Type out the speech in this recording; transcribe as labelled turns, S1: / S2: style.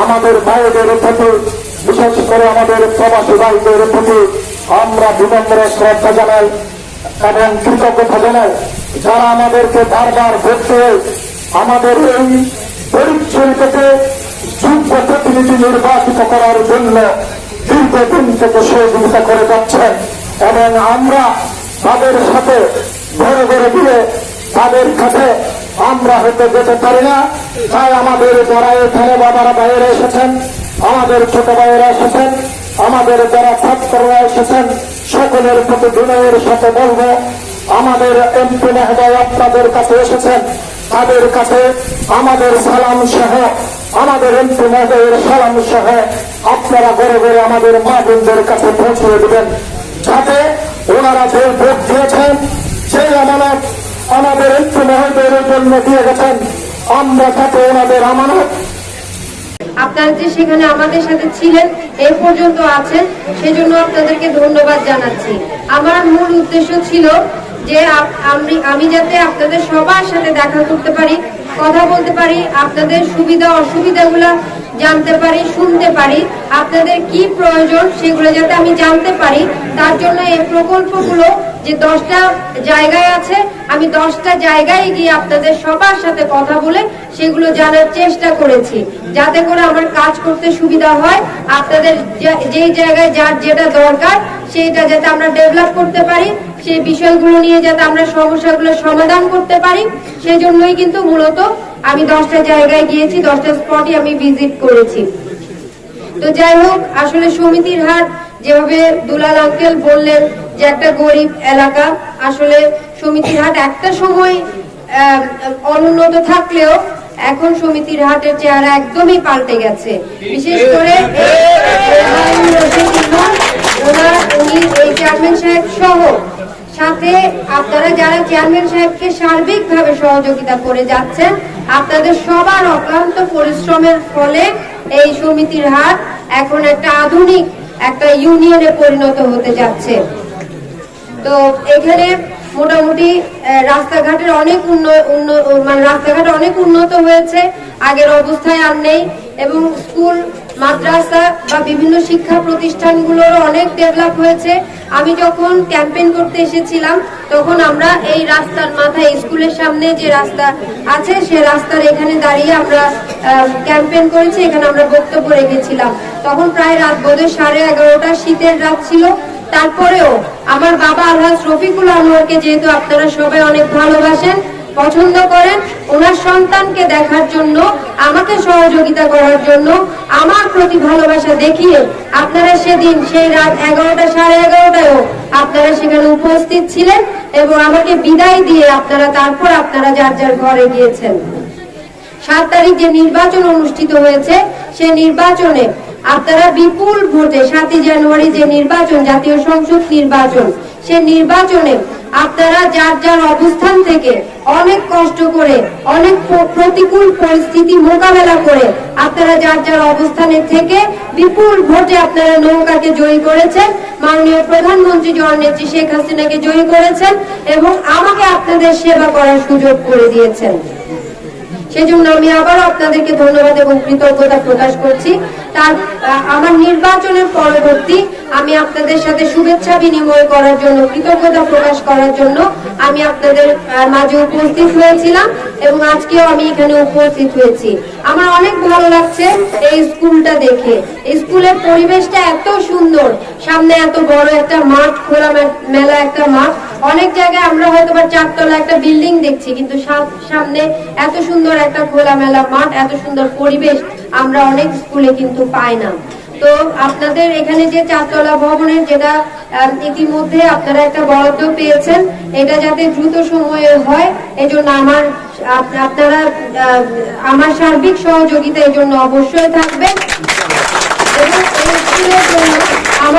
S1: আমাদের ভাইদের প্রতি, বিশেষ করে আমাদের প্রবাসী ভাইদের প্রতি আমরা বিনম্র শ্রদ্ধা জানাই এবং কৃতজ্ঞতা জানাই। যারা আমাদেরকে বারবার ভোট আমাদের এই পরিচয় থেকে যোগ্য প্রতিনিধি নির্বাচিত করার জন্য দীর্ঘদিন থেকে সহযোগিতা করে যাচ্ছেন এবং আমরা তাদের সাথে ঘরে ঘরে দিয়ে তাদের কাছে আমরা হয়তো যেতে পারি না। তাই আমাদের যারা এখানে বাবারা বাইরে এসেছেন, আমাদের ছোট ভাইয়েরা এসেছেন, আমাদের যারা ছাত্ররা এসেছেন, সকলের প্রতি বিনয়ের সাথে বলব, আমাদের এমপি মহোদয় আপনাদের কাছে এসেছেন, তাদের কাছে আমাদের সালাম সহ, আমাদের এমপি মহোদয়ের সালাম সহ আপনারা ঘরে ঘরে আমাদের মা বোনদের কাছে পৌঁছে দেবেন। যাতে ওনারা যে ভোট দিয়েছেন, সেই আমানত আমাদের এমপি মহোদয়ের জন্য দিয়ে গেছেন আমরা যাতে ওনাদের আমানত।
S2: আপনারা যে সেখানে আমাদের সাথে ছিলেন এই পর্যন্ত আছেন, সেজন্য আপনাদেরকে ধন্যবাদ জানাচ্ছি। আমার মূল উদ্দেশ্য ছিল যে আমি আমি যাতে আপনাদের সবার সাথে দেখা করতে পারি, কথা বলতে পারি, আপনাদের সুবিধা অসুবিধাগুলো জানতে পারি, শুনতে পারি, আপনাদের কি প্রয়োজন সেগুলো যাতে আমি জানতে পারি। তার জন্য এই প্রকল্পগুলো যে দশটা জায়গায় আছে, আমি দশটা জায়গায় গিয়ে আপনাদের সবার সাথে কথা বলে সেগুলো জানার চেষ্টা করেছি। যাতে করে আমার কাজ করতে সুবিধা হয়, আপনাদের যে- যেই জায়গায় যার যেটা দরকার সেইটা যাতে আমরা ডেভেলপ করতে পারি সেই বিষয়গুলো নিয়ে যাতে আমরা সমস্যাগুলো সমাধান করতে পারি সেই জন্যই কিন্তু মূলত আমি দশটা জায়গায় গিয়েছি দশটা স্পটই আমি ভিজিট করেছি তো যাই হোক আসলে সমিতির হাট যেভাবে দুলাল আঙ্কেল বললেন যে একটা গরিব এলাকা আসলে সমিতির হাট একটা সময় অনুন্নত থাকলেও এখন সমিতির হাটের চেহারা একদমই পাল্টে গেছে বিশেষ করে ওনার উনি এই চেয়ারম্যান সাহেব সহ। সাথে আপনারা যারা চেয়ারম্যান সাহেবকে সার্বিকভাবে সহযোগিতা করে যাচ্ছেন, আপনাদের সবার অক্লান্ত পরিশ্রমের ফলে এই সমিতির হাট এখন একটা আধুনিক, একটা ইউনিয়নে পরিণত হতে যাচ্ছে। তো এখানে মোটামুটি রাস্তাঘাটের অনেক উন্ন- উন্ন- মানে রাস্তাঘাট অনেক উন্নত হয়েছে। আগের অবস্থায় আর নেই এবং স্কুল মাদ্রাসা বা বিভিন্ন শিক্ষা প্রতিষ্ঠানগুলোর অনেক ডেভেলপ হয়েছে। আমি যখন ক্যাম্পেইন করতে এসেছিলাম, তখন আমরা এই রাস্তার মাথায় স্কুলের সামনে যে রাস্তা আছে, সে রাস্তার এখানে দাঁড়িয়ে আমরা ক্যাম্পেইন করেছি, এখানে আমরা বক্তব্য রেখেছিলাম। তখন প্রায় রাত বোধহয় সাড়ে এগারোটা, শীতের রাত ছিল। তারপরেও আমার বাবা আলহাজ রফিকুল আনোয়ারকে, যেহেতু আপনারা সবাই অনেক ভালোবাসেন পছন্দ করেন, ওনার সন্তানকে দেখার জন্য, আমাকে সহযোগিতা করার জন্য, আমার প্রতি ভালোবাসা দেখিয়ে আপনারা সেদিন সেই রাত এগারোটা, সাড়ে এগারোটায়ও আপনারা সেখানে উপস্থিত ছিলেন এবং আমাকে বিদায় দিয়ে আপনারা তারপর আপনারা যার যার ঘরে গিয়েছেন। সাত তারিখ যে নির্বাচন অনুষ্ঠিত হয়েছে, সে নির্বাচনে আপনারা বিপুল ভোটে সাতই জানুয়ারি যে নির্বাচন, জাতীয় সংসদ নির্বাচন, সে নির্বাচনে আপনারা যার যার অবস্থান থেকে অনেক কষ্ট করে, অনেক প্রতিকূল পরিস্থিতি মোকাবেলা করে আপনারা যার যার অবস্থানে থেকে বিপুল ভোটে আপনারা নৌকাকে জয়ী করেছেন। মাননীয় প্রধানমন্ত্রী জননেত্রী শেখ হাসিনাকে জয়ী করেছেন এবং আমাকে আপনাদের সেবা করার সুযোগ করে দিয়েছেন। সেজন্য আমি আবারও আপনাদেরকে ধন্যবাদ এবং কৃতজ্ঞতা প্রকাশ করছি। তার আমার নির্বাচনের পরবর্তী আমি আপনাদের সাথে শুভেচ্ছা বিনিময় করার জন্য, কৃতজ্ঞতা প্রকাশ করার জন্য আমি আপনাদের মাঝে উপস্থিত হয়েছিলাম এবং আজকেও আমি এখানে উপস্থিত হয়েছি। আমার অনেক ভালো লাগছে এই স্কুলটা দেখে। স্কুলের পরিবেশটা এত সুন্দর, সামনে এত বড় একটা মাঠ, খোলা মেলা একটা মাঠ। অনেক জায়গায় আমরা হয়তো বা চারতলা একটা বিল্ডিং দেখছি, কিন্তু সামনে এত সুন্দর একটা খোলামেলা মাঠ, এত সুন্দর পরিবেশ আমরা অনেক স্কুলে কিন্তু পাই না। তো আপনাদের এখানে যে চারতলা ভবনের যেটা ইতিমধ্যে আপনারা একটা বরাদ্দ পেয়েছেন, এটা যাতে দ্রুত সময়ে হয়, এজন্য আমার আপনারা আমার সার্বিক সহযোগিতা এই জন্য অবশ্যই থাকবে। এবং এই জন্য